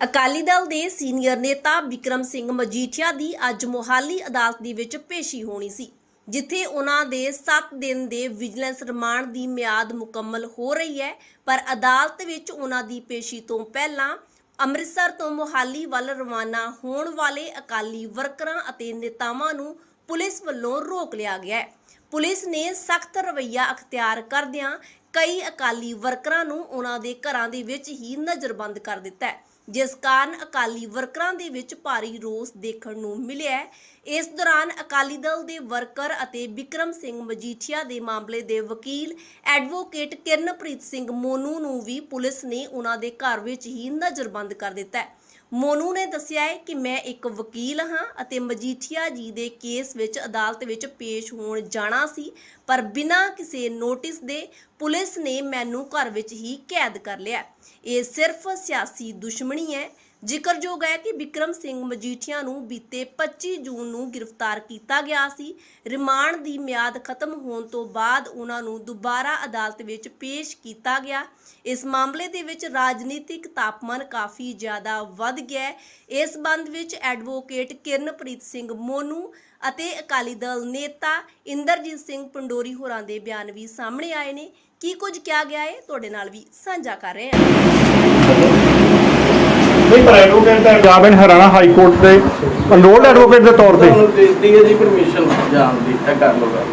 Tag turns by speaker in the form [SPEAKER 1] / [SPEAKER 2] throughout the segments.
[SPEAKER 1] ਅਕਾਲੀ ਦਲ ਦੇ ਸੀਨੀਅਰ ਨੇਤਾ ਵਿਕਰਮ ਸਿੰਘ ਮਜੀਠੀਆ ਦੀ ਅੱਜ ਮੋਹਾਲੀ ਅਦਾਲਤ ਦੇ ਵਿੱਚ ਪੇਸ਼ੀ ਹੋਣੀ ਸੀ, ਜਿੱਥੇ ਉਹਨਾਂ ਦੇ 7 ਦਿਨ ਦੇ ਵਿਜੀਲੈਂਸ ਰਿਮਾਂਡ ਦੀ ਮਿਆਦ ਮੁਕੰਮਲ ਹੋ ਰਹੀ ਹੈ। ਪਰ ਅਦਾਲਤ ਵਿੱਚ ਉਹਨਾਂ ਦੀ ਪੇਸ਼ੀ ਤੋਂ ਪਹਿਲਾਂ ਅੰਮ੍ਰਿਤਸਰ ਤੋਂ ਮੋਹਾਲੀ ਵੱਲ ਰਵਾਨਾ ਹੋਣ ਵਾਲੇ ਅਕਾਲੀ ਵਰਕਰਾਂ ਅਤੇ ਨੇਤਾਵਾਂ ਨੂੰ ਪੁਲਿਸ ਵੱਲੋਂ ਰੋਕ ਲਿਆ ਗਿਆ ਹੈ। ਪੁਲਿਸ ਨੇ ਸਖਤ ਰਵੱਈਆ ਅਖਤਿਆਰ ਕਰਦਿਆਂ ਕਈ ਅਕਾਲੀ ਵਰਕਰਾਂ ਨੂੰ ਉਹਨਾਂ ਦੇ ਘਰਾਂ ਦੇ ਵਿੱਚ ਹੀ ਨਜ਼ਰਬੰਦ ਕਰ ਦਿੱਤਾ ਹੈ, ਜਿਸ ਕਾਰਨ ਅਕਾਲੀ ਵਰਕਰਾਂ ਦੇ ਵਿੱਚ ਭਾਰੀ ਰੋਸ ਦੇਖਣ ਨੂੰ ਮਿਲਿਆ ਇਸ ਦੌਰਾਨ ਅਕਾਲੀ ਦਲ ਦੇ ਵਰਕਰ ਅਤੇ ਵਿਕਰਮ ਸਿੰਘ ਮਜੀਠੀਆ ਦੇ ਮਾਮਲੇ ਦੇ ਵਕੀਲ ਐਡਵੋਕੇਟ ਕਿਰਨਪ੍ਰੀਤ ਸਿੰਘ ਮੋਨੂ ਨੂੰ ਵੀ ਪੁਲਿਸ ਨੇ ਉਹਨਾਂ ਦੇ ਘਰ ਵਿੱਚ ਹੀ ਨਜ਼ਰਬੰਦ ਕਰ ਦਿੱਤਾ ਹੈ। ਮੋਨੂ ਨੇ ਦੱਸਿਆ ਹੈ ਕਿ ਮੈਂ ਇੱਕ ਵਕੀਲ ਹਾਂ ਅਤੇ ਮਜੀਠੀਆ ਜੀ ਦੇ ਕੇਸ ਵਿੱਚ ਅਦਾਲਤ ਵਿੱਚ ਪੇਸ਼ ਹੋਣ ਜਾਣਾ ਸੀ, ਪਰ ਬਿਨਾਂ ਕਿਸੇ ਨੋਟਿਸ ਦੇ ਪੁਲਿਸ ਨੇ ਮੈਨੂੰ ਘਰ ਵਿੱਚ ਹੀ ਕੈਦ ਕਰ ਲਿਆ। ਇਹ ਸਿਰਫ ਸਿਆਸੀ ਦੁਸ਼ਮਣੀ ਹੈ ਜ਼ਿਕਰਯੋਗ ਹੈ ਕਿ ਵਿਕਰਮ ਸਿੰਘ ਮਜੀਠੀਆ ਨੂੰ ਬੀਤੇ 25 ਜੂਨ ਨੂੰ ਗ੍ਰਿਫਤਾਰ ਕੀਤਾ ਗਿਆ ਸੀ। ਰਿਮਾਂਡ ਦੀ ਮਿਆਦ ਖਤਮ ਹੋਣ ਤੋਂ ਬਾਅਦ ਉਹਨਾਂ ਨੂੰ ਦੁਬਾਰਾ ਅਦਾਲਤ ਵਿੱਚ ਪੇਸ਼ ਕੀਤਾ ਗਿਆ। ਇਸ ਮਾਮਲੇ ਦੇ ਵਿੱਚ ਰਾਜਨੀਤਿਕ ਤਾਪਮਾਨ ਕਾਫੀ ਜ਼ਿਆਦਾ ਵੱਧ ਗਿਆ ਹੈ। ਇਸ ਸੰਬੰਧ ਵਿੱਚ ਐਡਵੋਕੇਟ ਕਿਰਨਪ੍ਰੀਤ ਸਿੰਘ ਮੋਨੂ ਅਤੇ ਅਕਾਲੀ ਦਲ ਨੇਤਾ ਇੰਦਰਜੀਤ ਸਿੰਘ ਪੰਡੋਰੀ ਹੋਰਾਂ ਦੇ ਬਿਆਨ ਵੀ ਸਾਹਮਣੇ ਆਏ ਨੇ। ਕੀ ਕੁਝ ਕਿਹਾ ਗਿਆ ਹੈ? ਤੁਹਾਡੇ ਨਾਲ ਵੀ ਸਾਂਝਾ ਕਰ ਰਹੇ ਹਾਂ।
[SPEAKER 2] ਨਹੀਂ ਪਰ advocate the Punjab and Haryana high court ਦੇ ਅਨਰੋਲਡ ਐਡਵੋਕੇਟ ਦੇ ਤੌਰ ਤੇ।
[SPEAKER 3] ਤੁਹਾਨੂੰ ਦਿੱਤੀ ਹੈ ਜੀ ਪਰਮਿਸ਼ਨ ਜਾਣ ਦੀ ਇਹ ਕਰ ਲਓ ਗੱਲ।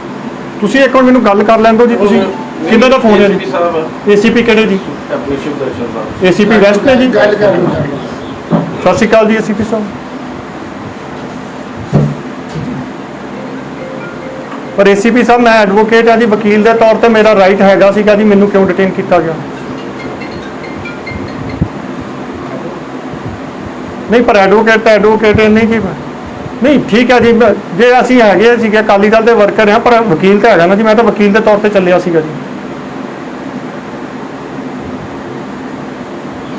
[SPEAKER 2] ਤੁਸੀਂ ਇੱਕ ਵਾਰ ਮੈਨੂੰ ਗੱਲ ਕਰ ਲੈਣ ਦਿਓ ਜੀ ਤੁਸੀਂ ਕਿਹਦਾ ਦਾ ਫੋਨ ਹੈ ਜੀ?
[SPEAKER 3] ਸਾਹਿਬ
[SPEAKER 2] ਏਸੀਪੀ ਕਿਹੜੇ ਜੀ?
[SPEAKER 3] ਆਪਣੀ ਸ਼ਿਵ ਦਰਸ਼ਨ ਸਾਹਿਬ।
[SPEAKER 2] ਏਸੀਪੀ ਵੈਸਟ ਨੇ ਜੀ?
[SPEAKER 4] ਗੱਲ ਕਰ
[SPEAKER 2] ਸਤਿ ਸ਼੍ਰੀ ਅਕਾਲ ਜੀ ਏਸੀਪੀ ਸਾਹਿਬ। ਪਰ ਏਸੀਪੀ ਸਾਹਿਬ ਮੈਂ ਐਡਵੋਕੇਟ ਆ ਜੀ ਵਕੀਲ ਦੇ ਤੌਰ ਤੇ ਮੇਰਾ ਰਾਈਟ ਹੈਗਾ ਸੀਗਾ ਜੀ ਮੈਨੂੰ ਕਿਉਂ ਡਿਟੇਨ ਕੀਤਾ ਗਿਆ? ਨਹੀਂ ਪਰ ਐਡਵੋਕੇਟ ਐਡਵੋਕੇਟ ਨਹੀਂ ਜੀ। ਨਹੀਂ ਠੀਕ ਹੈ ਜੀ ਜੇ ਅਸੀਂ ਹੈਗੇ ਸੀਗੇ ਅਕਾਲੀ ਦਲ ਦੇ ਵਰਕਰ ਆ ਪਰ ਵਕੀਲ ਤਾਂ ਹੈਗਾ ਨਾ ਜੀ ਮੈਂ ਤਾਂ ਵਕੀਲ ਦੇ ਤੌਰ ਤੇ ਚੱਲਿਆ ਸੀਗਾ ਜੀ।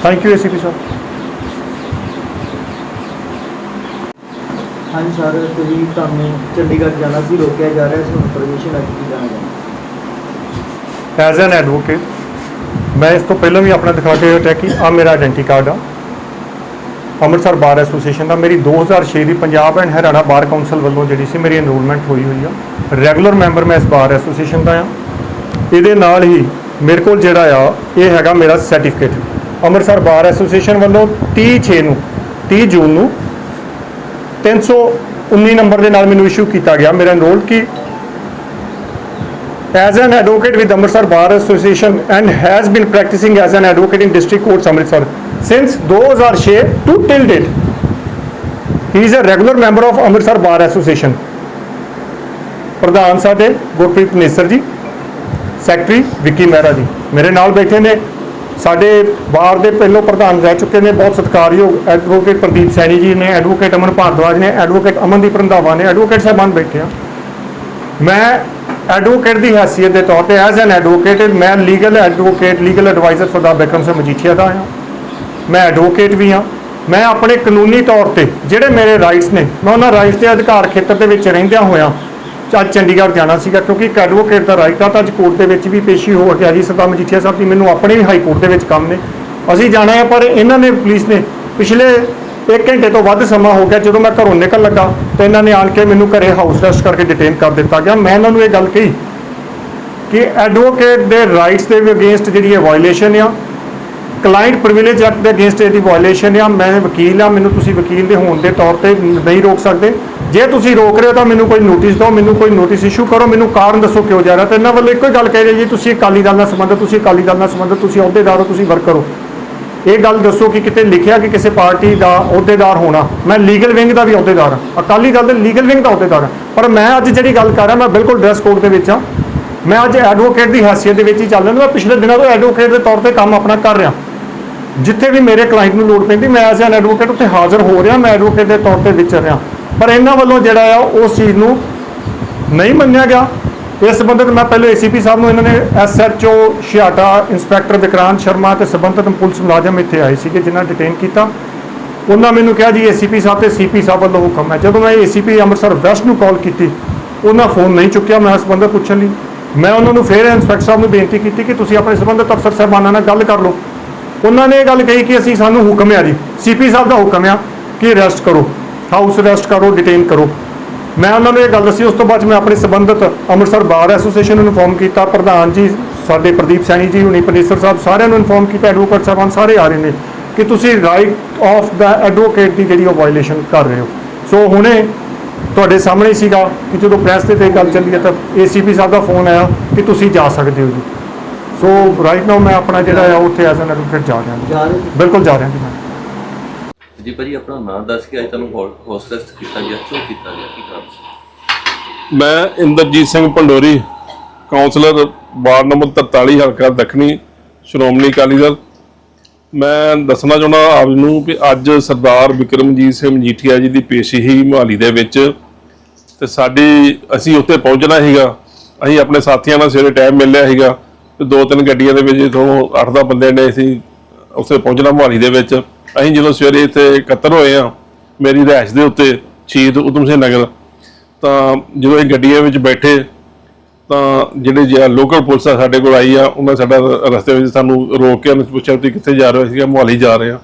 [SPEAKER 2] ਥੈਂਕ ਯੂ ਏਸੀਪੀ ਸਾਹਿਬ
[SPEAKER 4] ਹਾਂਜੀ ਸਰ ਤੁਸੀਂ ਤੁਹਾਨੂੰ ਚੰਡੀਗੜ੍ਹ ਜਾਣਾ ਸੀ ਰੋਕਿਆ ਜਾ ਰਿਹਾ ਸੀ ਹੁਣ ਪਰਮਿਸ਼ਨ ਅੱਜ ਕੀ ਜਾਣਾ
[SPEAKER 2] ਐਜ਼ ਐਨ ਐਡਵੋਕੇਟ ਮੈਂ ਇਸ ਤੋਂ ਪਹਿਲਾਂ ਵੀ ਆਪਣਾ ਦਿਖਾ ਕੇ ਹਟਿਆ ਕਿ ਆ ਮੇਰਾ ਆਇਡੈਂਟੀ ਕਾਰਡ ਆ। ਅੰਮ੍ਰਿਤਸਰ ਬਾਰ ਐਸੋਸੀਏਸ਼ਨ ਦਾ। ਮੇਰੀ 2006 ਦੀ Punjab and Haryana bar council ਵੱਲੋਂ ਜਿਹੜੀ ਸੀ ਮੇਰੀ ਐਨਰੋਲਮੈਂਟ ਹੋਈ ਹੋਈ ਆ। ਰੈਗੂਲਰ ਮੈਂਬਰ ਮੈਂ ਇਸ ਬਾਰ ਐਸੋਸੀਏਸ਼ਨ ਦਾ ਆ। ਇਹਦੇ ਨਾਲ ਹੀ ਮੇਰੇ ਕੋਲ ਜਿਹੜਾ ਆ, ਇਹ ਹੈਗਾ ਮੇਰਾ ਸਰਟੀਫਿਕੇਟ ਅੰਮ੍ਰਿਤਸਰ ਬਾਰ ਐਸੋਸੀਏਸ਼ਨ ਵੱਲੋਂ 30 6 ਨੂੰ 30 ਜੂਨ ਨੂੰ 319 ਨੰਬਰ ਦੇ ਨਾਲ ਮੈਨੂੰ ਇਸ਼ੂ ਕੀਤਾ ਗਿਆ। ਮੇਰਾ ਐਨਰੋਲ ਕਿ as an advocate with Amritsar Bar Association and has been practicing as an advocate in district courts Amritsar since 2006 to till date. He is a regular member of Amritsar Bar Association. ਪ੍ਰਧਾਨ ਸਾਡੇ ਗੁਰਪ੍ਰੀਤ ਨੇਸਰ ਜੀ secretary Vicky Mehra ji ਮੇਰੇ ਨਾਲ ਬੈਠੇ ਨੇ ਸਾਡੇ ਬਾਰ ਦੇ ਪਹਿਲੋਂ ਪ੍ਰਧਾਨ ਰਹਿ ਚੁੱਕੇ ਨੇ ਬਹੁਤ ਸਤਿਕਾਰਯੋਗ ਐਡਵੋਕੇਟ ਪ੍ਰਦੀਪ ਸੈਣੀ ਜੀ ਨੇ ਐਡਵੋਕੇਟ ਅਮਨ ਭਾਰਦਵਾਜ ਨੇ ਐਡਵੋਕੇਟ ਅਮਨਦੀਪ ਰੰਧਾਵਾ ਨੇ ਐਡਵੋਕੇਟ ਸਾਹਿਬਾਨ ਬੈਠੇ ਆ ਮੈਂ ਐਡਵੋਕੇਟ ਦੀ ਹੈਸੀਅਤ ਦੇ ਤੌਰ ਤੇ ਐਜ਼ ਐਨ ਐਡਵੋਕੇਟ ਮੈਂ ਲੀਗਲ ਐਡਵੋਕੇਟ ਲੀਗਲ ਐਡਵਾਈਜ਼ਰ ਸਰਦਾਰ ਬਿਕਰਮ ਸਿੰਘ ਮਜੀਠੀਆ ਦਾ ਹਾਂ। ਮੈਂ ਐਡਵੋਕੇਟ ਵੀ ਹਾਂ। ਮੈਂ ਆਪਣੇ ਕਾਨੂੰਨੀ ਤੌਰ ਤੇ ਜਿਹੜੇ ਮੇਰੇ ਰਾਈਟਸ ਨੇ, ਮੈਂ ਉਹਨਾਂ ਰਾਈਟਸ ਦੇ ਅਧਿਕਾਰ ਖੇਤਰ ਦੇ ਵਿੱਚ ਰਹਿੰਦਿਆਂ ਹੋਇਆਂ ਅੱਜ ਚੰਡੀਗੜ੍ਹ ਜਾਣਾ ਸੀਗਾ, ਕਿਉਂਕਿ ਇੱਕ ਐਡਵੋਕੇਟ ਦਾ ਰਾਈਟ ਆ, ਤਾਂ ਅੱਜ ਕੋਰਟ ਦੇ ਵਿੱਚ ਵੀ ਪੇਸ਼ੀ ਹੋ ਗਿਆ ਜੀ ਸਰਦਾਰ ਮਜੀਠੀਆ ਸਾਹਿਬ ਦੀ ਮੈਨੂੰ ਆਪਣੇ ਵੀ ਹਾਈ ਕੋਰਟ ਦੇ ਵਿੱਚ ਕੰਮ ਨੇ। ਅਸੀਂ ਜਾਣਾ ਹੈ, ਪਰ ਇਹਨਾਂ ਨੇ ਪੁਲਿਸ ਨੇ ਪਿਛਲੇ 1 ਘੰਟੇ ਤੋਂ ਵੱਧ ਸਮਾਂ ਹੋ ਗਿਆ ਜਦੋਂ ਮੈਂ ਘਰੋਂ ਨਿਕਲ ਲੱਗਾ ਤਾਂ ਇਹਨਾਂ ਨੇ ਆਣ ਕੇ ਮੈਨੂੰ ਘਰੇ ਹਾਊਸ ਅਰੈਸਟ ਕਰਕੇ ਡਿਟੇਨ ਕਰ ਦਿੱਤਾ ਗਿਆ। ਮੈਂ ਇਹਨਾਂ ਨੂੰ ਇਹ ਗੱਲ ਕਹੀ ਕਿ ਐਡਵੋਕੇਟ ਦੇ ਰਾਈਟਸ ਦੇ ਵੀ ਅਗੇਂਸਟ ਜਿਹੜੀ ਇਹ ਵਾਇਲੇਸ਼ਨ ਆ ਕਲਾਇੰਟ ਪ੍ਰਿਵਿਲੇਜ ਐਕਟ ਦੇ ਅਗੇਂਸਟ ਇਹਦੀ ਵਾਇਲੇਸ਼ਨ ਆ, ਮੈਂ ਵਕੀਲ ਆ, ਮੈਨੂੰ ਤੁਸੀਂ ਵਕੀਲ ਦੇ ਹੋਣ ਦੇ ਤੌਰ ਤੇ ਨਹੀਂ ਰੋਕ ਸਕਦੇ। ਜੇ ਤੁਸੀਂ ਰੋਕ ਰਹੇ ਹੋ ਤਾਂ ਮੈਨੂੰ ਕੋਈ ਨੋਟਿਸ ਦਿਓ, ਮੈਨੂੰ ਕੋਈ ਨੋਟਿਸ ਇਸ਼ੂ ਕਰੋ, ਮੈਨੂੰ ਕਾਰਨ ਦੱਸੋ ਕਿਉਂ ਜਾ ਰਿਹਾ। ਤੇ ਇਹਨਾਂ ਵੱਲੋਂ ਇੱਕੋ ਗੱਲ ਕਹਿ ਰਹੀ ਜੀ ਤੁਸੀਂ ਅਕਾਲੀ ਦਲ ਨਾਲ ਸੰਬੰਧਿਤ ਤੁਸੀਂ ਅਕਾਲੀ ਦਲ ਨਾਲ ਸੰਬੰਧਿਤ ਤੁਸੀਂ ਅਹੁਦੇਦਾਰ ਹੋ, ਤੁਸੀਂ ਵਰਕਰ ਹੋ। ਇਹ ਗੱਲ ਦੱਸੋ ਕਿ ਕਿਤੇ ਲਿਖਿਆ ਕਿ ਕਿਸੇ ਪਾਰਟੀ ਦਾ ਅਹੁਦੇਦਾਰ ਹੋਣਾ। ਮੈਂ ਲੀਗਲ ਵਿੰਗ ਦਾ ਵੀ ਅਹੁਦੇਦਾਰ ਹਾਂ। ਅਕਾਲੀ ਦਲ ਦੇ ਲੀਗਲ ਵਿੰਗ ਦਾ ਅਹੁਦੇਦਾਰ ਹਾਂ। ਪਰ ਮੈਂ ਅੱਜ ਜਿਹੜੀ ਗੱਲ ਕਰ ਰਿਹਾ, ਮੈਂ ਬਿਲਕੁਲ ਡਰੈਸ ਕੋਡ ਦੇ ਵਿੱਚ ਹਾਂ। ਮੈਂ ਅੱਜ ਐਡਵੋਕੇਟ ਦੀ ਹੈਸੀਅਤ ਦੇ ਵਿੱਚ ਹੀ ਚੱਲ ਰਿਹਾ। ਮੈਂ ਪਿਛਲੇ ਦਿਨਾਂ ਤੋਂ ਐਡਵੋਕੇਟ ਦੇ ਤੌਰ ਤੇ ਕੰਮ ਆਪਣਾ ਕਰ ਰਿਹਾ। ਜਿੱਥੇ ਵੀ ਮੇਰੇ ਕਲਾਇੰਟ ਨੂੰ ਲੋੜ ਪੈਂਦੀ, ਮੈਂ ਐਜ਼ ਐਨ ਐਡਵੋਕੇਟ ਉੱਥੇ ਹਾਜ਼ਰ ਹੋ ਰਿਹਾ। ਮੈਂ ਐਡਵੋਕੇਟ ਦੇ ਤੌਰ ਤੇ ਵਿਚਰ ਰਿਹਾ। ਪਰ ਇਹਨਾਂ ਵੱਲੋਂ ਜਿਹੜਾ ਆ, ਉਸ ਚੀਜ਼ ਨੂੰ ਨਹੀਂ ਮੰਨਿਆ ਗਿਆ। ਇਸ ਸੰਬੰਧਿਤ ਮੈਂ ਪਹਿਲੇ ਏਸੀਪੀ ਸਾਹਿਬ ਨੂੰ ਇਹਨਾਂ ਨੇ ਐਸਐਚਓ ਛਿਆਟਾ, ਇੰਸਪੈਕਟਰ ਵਿਕਰਾਂਤ ਸ਼ਰਮਾ ਤੇ ਸੰਬੰਧਿਤ ਪੁਲਿਸ ਮੁਲਾਜ਼ਮ ਇੱਥੇ ਆਏ ਸੀਗੇ, ਜਿਨ੍ਹਾਂ ਡਿਟੇਨ ਕੀਤਾ। ਉਹਨਾਂ ਮੈਨੂੰ ਕਿਹਾ ਜੀ, ਏਸੀਪੀ ਸਾਹਿਬ ਤੇ ਸੀਪੀ ਸਾਹਿਬ ਵੱਲੋਂ ਹੁਕਮ ਹੈ। ਜਦੋਂ ਮੈਂ ਏਸੀਪੀ ਅੰਮ੍ਰਿਤਸਰ ਵੈਸਟ ਨੂੰ ਕਾਲ ਕੀਤੀ, ਉਹਨਾਂ ਫੋਨ ਨਹੀਂ ਚੁੱਕਿਆ, ਮੈਂ ਸੰਬੰਧਿਤ ਪੁੱਛਣ ਲਈ। ਮੈਂ ਉਹਨਾਂ ਨੂੰ ਫਿਰ ਇੰਸਪੈਕਟਰ ਸਾਹਿਬ ਨੂੰ ਬੇਨਤੀ ਕੀਤੀ ਕਿ ਤੁਸੀਂ ਆਪਣੇ ਸੰਬੰਧਿਤ ਅਫਸਰ ਸਾਹਿਬਾਨਾਂ ਨਾਲ ਗੱਲ ਕਰ ਲਓ। ਉਹਨਾਂ ਨੇ ਇਹ ਗੱਲ ਕਹੀ ਕਿ ਅਸੀਂ, ਸਾਨੂੰ ਹੁਕਮ ਹੈ ਜੀ, ਸੀਪੀ ਸਾਹਿਬ ਦਾ ਹੁਕਮ ਆ ਕਿ ਅਰੈਸਟ ਕਰੋ। ਹਾਊਸ ਅਰੈਸਟ ਕਰੋ ਡਿਟੇਨ ਕਰੋ। ਮੈਂ ਉਹਨਾਂ ਨੂੰ ਇਹ ਗੱਲ ਦੱਸੀ ਉਸ ਤੋਂ ਬਾਅਦ ਮੈਂ ਆਪਣੇ ਸੰਬੰਧਿਤ ਅੰਮ੍ਰਿਤਸਰ ਬਾਰ ਐਸੋਸੀਏਸ਼ਨ ਨੂੰ ਇਨਫੋਰਮ ਕੀਤਾ ਪ੍ਰਧਾਨ ਜੀ ਸਾਡੇ ਪ੍ਰਦੀਪ ਸੈਣੀ ਜੀ ਹੁਣੀ ਪਨੀਸਰ ਸਾਹਿਬ ਸਾਰਿਆਂ ਨੂੰ ਇਨਫੋਰਮ ਕੀਤਾ ਐਡਵੋਕੇਟ ਸਾਹਿਬਾਨ ਸਾਰੇ ਆ ਰਹੇ ਨੇ ਕਿ ਤੁਸੀਂ ਰਾਈਟ ਆਫ ਦਾ ਐਡਵੋਕੇਟ ਦੀ ਜਿਹੜੀ ਉਹ ਵਾਇਲੇਸ਼ਨ ਕਰ ਰਹੇ ਹੋ। ਸੋ ਹੁਣੇ ਤੁਹਾਡੇ ਸਾਹਮਣੇ ਸੀਗਾ ਕਿ ਜਦੋਂ ਪ੍ਰੈਸ ਤੇ ਤੇ ਗੱਲ ਚੱਲੀ ਹੈ ਤਾਂ ਏਸੀਪੀ ਸਾਹਿਬ ਦਾ ਫੋਨ ਆਇਆ ਕਿ ਤੁਸੀਂ ਜਾ ਸਕਦੇ ਹੋ ਜੀ। ਸੋ ਰਾਈਟ ਨਾਓ ਮੈਂ ਆਪਣਾ ਜਿਹੜਾ ਆ ਉੱਥੇ ਐਜ਼ ਐਨ ਐਡਵੋਕੇਟ ਜਾ ਰਿਹਾ
[SPEAKER 4] ਜਾ ਰਹੇ ਸੀ।
[SPEAKER 2] ਬਿਲਕੁਲ ਜਾ ਰਿਹਾ ਜੀ ਮੈਂ।
[SPEAKER 5] ਜੀ ਭਾਜੀ, ਆਪਣਾ ਨਾਮ ਦੱਸ ਕੇ ਅੱਜ ਤੁਹਾਨੂੰ ਹੋਸਟੈਸਟ ਕੀਤਾ ਗਿਆ, ਕਿਉਂ ਕੀਤਾ ਗਿਆ, ਕੀ ਕਾਰਨ ਸੀ?
[SPEAKER 6] ਮੈਂ Inderjit Singh Pandori councillor ward number 43 ਹਲਕਾ ਦੱਖਣੀ, ਸ਼੍ਰੋਮਣੀ ਅਕਾਲੀ ਦਲ। ਮੈਂ ਦੱਸਣਾ ਚਾਹੁੰਦਾ ਆਪ ਨੂੰ ਕਿ ਅੱਜ ਸਰਦਾਰ ਵਿਕਰਮਜੀਤ ਸਿੰਘ ਮਜੀਠੀਆ ਜੀ ਦੀ ਪੇਸ਼ੀ ਹੀ ਮੁਹਾਲੀ ਦੇ ਵਿੱਚ, ਤੇ ਸਾਡੀ, ਅਸੀਂ ਉੱਥੇ ਪਹੁੰਚਣਾ ਸੀਗਾ। ਅਸੀਂ ਆਪਣੇ ਸਾਥੀਆਂ ਨਾਲ ਸਵੇਰੇ ਟਾਈਮ ਮਿਲਿਆ ਸੀਗਾ, ਤੇ ਦੋ ਤਿੰਨ ਗੱਡੀਆਂ ਦੇ ਵਿੱਚ ਇਥੋਂ 8-10 ਬੰਦੇ ਨੇ ਅਸੀਂ ਉੱਥੇ ਪਹੁੰਚਣਾ ਮੁਹਾਲੀ ਦੇ ਵਿੱਚ। ਅਸੀਂ ਜਦੋਂ ਸਵੇਰੇ ਇੱਥੇ ਇਕੱਤਰ ਹੋਏ ਆ ਮੇਰੀ ਰਿਹਾਇਸ਼ ਦੇ ਉੱਤੇ ਸ਼ਹੀਦ ਊਧਮ ਸਿੰਘ ਨਗਰ, ਤਾਂ ਜਦੋਂ ਇਹ ਗੱਡੀਆਂ ਵਿੱਚ ਬੈਠੇ, ਤਾਂ ਜਿਹੜੇ ਜਿਹੜਾ ਲੋਕਲ ਪੁਲਿਸ ਆ ਸਾਡੇ ਕੋਲ ਆਈ ਆ, ਉਹਨਾਂ ਸਾਡਾ ਰਸਤੇ ਵਿੱਚ ਸਾਨੂੰ ਰੋਕ ਕੇ ਉਹਨੂੰ ਪੁੱਛਿਆ ਵੀ ਤੁਸੀਂ ਕਿੱਥੇ ਜਾ ਰਹੇ ਹੋ? ਸੀਗਾ ਮੁਹਾਲੀ ਜਾ ਰਹੇ ਆ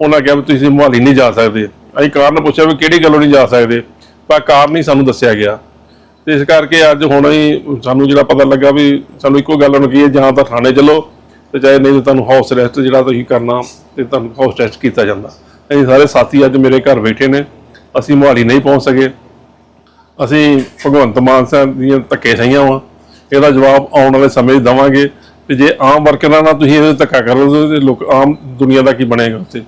[SPEAKER 6] ਉਹਨਾਂ ਕਿਹਾ ਵੀ ਤੁਸੀਂ ਮੁਹਾਲੀ ਨਹੀਂ ਜਾ ਸਕਦੇ। ਅਸੀਂ ਕਾਰਨ ਪੁੱਛਿਆ ਵੀ ਕਿਹੜੀ ਗੱਲੋਂ ਨਹੀਂ ਜਾ ਸਕਦੇ, ਪਰ ਕਾਰਨ ਨਹੀਂ ਸਾਨੂੰ ਦੱਸਿਆ ਗਿਆ। ਤੇ ਇਸ ਕਰਕੇ ਅੱਜ ਹੁਣ ਹੀ ਸਾਨੂੰ ਜਿਹੜਾ ਪਤਾ ਲੱਗਾ ਵੀ ਸਾਨੂੰ ਇੱਕੋ ਗੱਲ ਉਹਨੂੰ ਕੀ ਹੈ, ਜਾਂ ਤਾਂ ਥਾਣੇ ਚੱਲੋ ਤੇ ਚਾਹੇ ਨਹੀਂ ਤਾਂ ਤੁਹਾਨੂੰ ਹਾਊਸ ਅਰੈਸਟ ਜਿਹੜਾ ਤੁਸੀਂ ਕਰਨਾ ਤੇ ਤੁਹਾਨੂੰ ਹਾਊਸ ਅਰੈਸਟ ਕੀਤਾ ਜਾਂਦਾ। ਅਸੀਂ ਸਾਰੇ ਸਾਥੀ ਅੱਜ ਮੇਰੇ ਘਰ ਬੈਠੇ ਨੇ, ਅਸੀਂ ਮੁਹਾਲੀ ਨਹੀਂ ਪਹੁੰਚ ਸਕੇ। ਅਸੀਂ ਭਗਵੰਤ ਮਾਨ ਸਾਹਿਬ ਦੀਆਂ ਧੱਕੇ ਸਹੀਆਂ ਵਾ। ਇਹਦਾ ਜਵਾਬ ਆਉਣ ਵਾਲੇ ਸਮੇਂ 'ਚ ਦੇਵਾਂਗੇ। ਤੇ ਜੇ ਆਮ ਵਰਕਰਾਂ ਨਾਲ ਤੁਸੀਂ ਇਹਦੇ ਧੱਕਾ ਕਰੋਗੇ ਤੇ ਲੋਕ ਆਮ ਦੁਨੀਆ ਦਾ ਕੀ ਬਣੇਗਾ ਉੱਥੇ?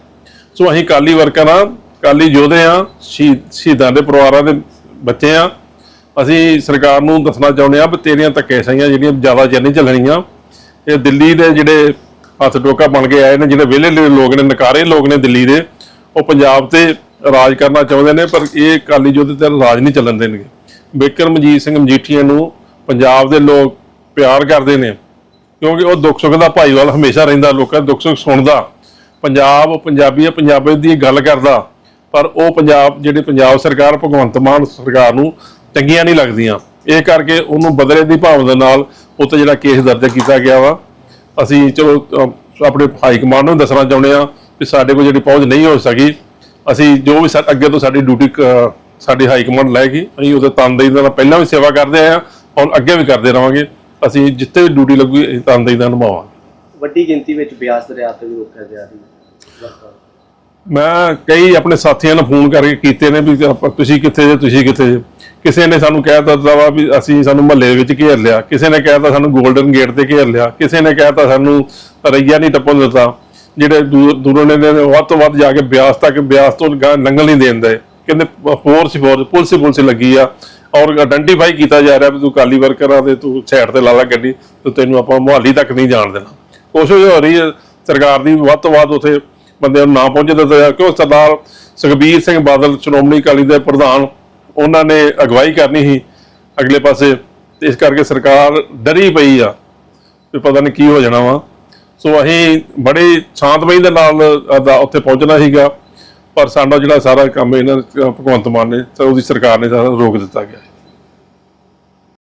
[SPEAKER 6] ਸੋ ਅਸੀਂ ਕਾਲੀ ਵਰਕਰ ਆ, ਕਾਲੀ ਯੋਧੇ ਆ, ਸ਼ਹੀਦਾਂ ਦੇ ਪਰਿਵਾਰਾਂ ਦੇ ਬੱਚੇ ਆ। ਅਸੀਂ ਸਰਕਾਰ ਨੂੰ ਦੱਸਣਾ ਚਾਹੁੰਦੇ ਆ ਵੀ ਤੇਰੀਆਂ ਧੱਕੇ ਸਹੀਆਂ ਜਿਹੜੀਆਂ ਜ਼ਿਆਦਾ ਚਿਰ ਨਹੀਂ ਚੱਲਣੀਆਂ ਇਹ ਦਿੱਲੀ ਦੇ ਜਿਹੜੇ ਹੱਥ ਟੋਕਾ ਬਣ ਕੇ ਆਏ ਨੇ ਜਿਹੜੇ ਵਿਹਲੇ ਲੋਕ ਨੇ, ਨਕਾਰੇ ਲੋਕ ਨੇ ਦਿੱਲੀ ਦੇ, ਉਹ ਪੰਜਾਬ ਤੇ ਰਾਜ ਕਰਨਾ ਚਾਹੁੰਦੇ ਨੇ, ਪਰ ਇਹ ਕਾਲੀ ਯੁੱਧ ਤੇ ਰਾਜ ਨਹੀਂ ਚੱਲਣ ਦੇਣਗੇ। ਬਿਕਰਮਜੀਤ ਸਿੰਘ ਮਜੀਠੀਆ ਨੂੰ ਪੰਜਾਬ ਦੇ ਲੋਕ ਪਿਆਰ ਕਰਦੇ ਨੇ, ਕਿਉਂਕਿ ਉਹ ਦੁੱਖ ਸੁੱਖ ਦਾ ਭਾਈਵਾਲ ਹਮੇਸ਼ਾ ਰਹਿੰਦਾ, ਲੋਕਾਂ ਦੇ ਦੁੱਖ ਸੁੱਖ ਸੁਣਦਾ। ਪੰਜਾਬ ਪੰਜਾਬੀ ਪੰਜਾਬੀ ਦੀ ਗੱਲ ਕਰਦਾ, ਪਰ ਉਹ ਪੰਜਾਬ, ਜਿਹੜੇ ਪੰਜਾਬ ਸਰਕਾਰ, ਭਗਵੰਤ ਮਾਨ ਸਰਕਾਰ ਨੂੰ ਚੰਗੀਆਂ ਨਹੀਂ ਲੱਗਦੀਆਂ। ਇਹ ਕਰਕੇ ਉਹਨੂੰ ਬਦਲੇ ਦੀ ਭਾਵਨਾ ਨਾਲ ਨਾਲ ਉੱਤੇ ਜਿਹੜਾ ਕੇਸ ਦਰਜ ਕੀਤਾ ਗਿਆ ਵਾ, ਅਸੀਂ ਚਲੋ ਆਪਣੇ ਹਾਈ ਕਮਾਂਡ ਨੂੰ ਦੱਸਣਾ ਚਾਹੁੰਦੇ ਆ ਕਿ ਸਾਡੇ ਕੋਲ ਜਿਹੜੀ ਪਹੁੰਚ ਨਹੀਂ ਹੋ ਸਕੀ। ਅਸੀਂ ਜੋ ਵੀ ਸਾ- ਅੱਗੇ ਤੋਂ ਸਾਡੀ ਡਿਊਟੀ ਕ- ਸਾਡੀ ਹਾਈ ਕਮਾਂਡ ਲੈਗੀ ਅਸੀਂ ਉਹਦੇ ਤਨਦੇਹੀ ਨਾਲ ਪਹਿਲਾਂ ਵੀ ਸੇਵਾ ਕਰਦੇ ਆਏ ਆ ਹੁਣ ਅੱਗੇ ਵੀ ਕਰਦੇ ਰਵਾਂਗੇ। ਅਸੀਂ ਜਿੱਥੇ ਵੀ ਡਿਊਟੀ ਲੱਗੂਗੀ, ਅਸੀਂ ਤਨਦੇਹੀ ਨਾਲ ਨਿਭਾਵਾਂਗੇ।
[SPEAKER 7] ਵੱਡੀ ਗਿਣਤੀ ਵਿੱਚ ਬਿਆਸ ਦਰਿਆ ਤੇ ਵੀ ਰੋਕਿਆ ਜਾ ਰਹੀ
[SPEAKER 6] ਮੈਂ ਕਈ ਆਪਣੇ ਸਾਥੀਆਂ ਨੂੰ ਫੋਨ ਕਰਕੇ ਕੀਤੇ ਨੇ ਵੀ ਆਪਾਂ- ਤੁਸੀਂ ਕਿੱਥੇ ਜੇ, ਤੁਸੀਂ ਕਿੱਥੇ ਜੇ। ਕਿਸੇ ਨੇ ਸਾਨੂੰ ਕਹਿ ਦਿੱਤਾ ਵਾ ਵੀ ਅਸੀਂ ਸਾਨੂੰ ਮਹੱਲੇ ਵਿੱਚ ਘੇਰ ਲਿਆ। ਕਿਸੇ ਨੇ ਕਹਿਤਾ ਸਾਨੂੰ 골ਡਨ ਗੇਟ ਤੇ ਘੇਰ ਲਿਆ। ਕਿਸੇ ਨੇ ਕਹਿਤਾ ਸਾਨੂੰ ਰਈਆ ਨਹੀਂ ਟੱਪਣ ਦਿੱਤਾ। ਜਿਹੜੇ ਦੂਰ- ਦੂਰੋਂ ਨੇ ਵੱਧ ਤੋਂ ਵੱਧ ਜਾ ਕੇ ਬਿਆਸ ਤੱਕ, ਬਿਆਸ ਤੋਂ ਗਾਂਹ ਲੰਘਣ ਨਹੀਂ ਦੇਂਦੇ ਕਹਿੰਦੇ ਫੋਰਸ ਫੋਰਸ ਪੁਲਿਸ ਹੀ ਪੁਲਿਸ ਲੱਗੀ ਆ। ਔਰ ਆਇਡੈਂਟੀਫਾਈ ਕੀਤਾ ਜਾ ਰਿਹਾ ਵੀ ਤੂੰ ਕਾਲੀ ਵਰਕਰ ਆ ਤੇ ਤੂੰ ਸਾਈਡ ਤੇ ਲਾ ਲਾ ਗੱਡੀ ਤੇ ਤੈਨੂੰ ਆਪਾਂ ਮੁਹਾਲੀ ਤੱਕ ਨਹੀਂ ਜਾਣ ਦੇਣਾ। ਕੋਸ਼ਿਸ਼ ਹੋ ਰਹੀ ਹੈ ਸਰਕਾਰ ਦੀ, ਵੱਧ ਤੋਂ ਵੱਧ ਉਥੇ ਬੰਦਿਆਂ ਨੂੰ ਨਾ ਪਹੁੰਚੇ ਦਿੱਤਾ ਜਾਵੇ ਕਿਉਂ ਸਰਦਾਰ ਸੁਖਬੀਰ ਸਿੰਘ ਬਾਦਲ, ਸ਼੍ਰੋਮਣੀ ਅਕਾਲੀ ਦੇ ਪ੍ਰਧਾਨ, ਉਹਨਾਂ ਨੇ ਅਗਵਾਈ ਕਰਨੀ ਸੀ ਅਗਲੇ ਪਾਸੇ। ਤੇ ਇਸ ਕਰਕੇ ਸਰਕਾਰ ਡਰੀ ਪਈ ਆ ਵੀ ਪਤਾ ਨਹੀਂ ਕੀ ਹੋ ਜਾਣਾ ਵਾ। ਸੋ ਅਸੀਂ ਬੜੇ ਸ਼ਾਂਤਮਈ ਦੇ ਨਾਲ ਉੱਥੇ ਪਹੁੰਚਣਾ ਸੀਗਾ, ਪਰ ਸਾਡਾ ਜਿਹੜਾ ਸਾਰਾ ਕੰਮ ਇਹਨਾਂ ਭਗਵੰਤ ਮਾਨ ਨੇ, ਤੇ ਉਹਦੀ ਸਰਕਾਰ ਨੇ ਸਾਰਾ ਰੋਕ ਦਿੱਤਾ ਗਿਆ।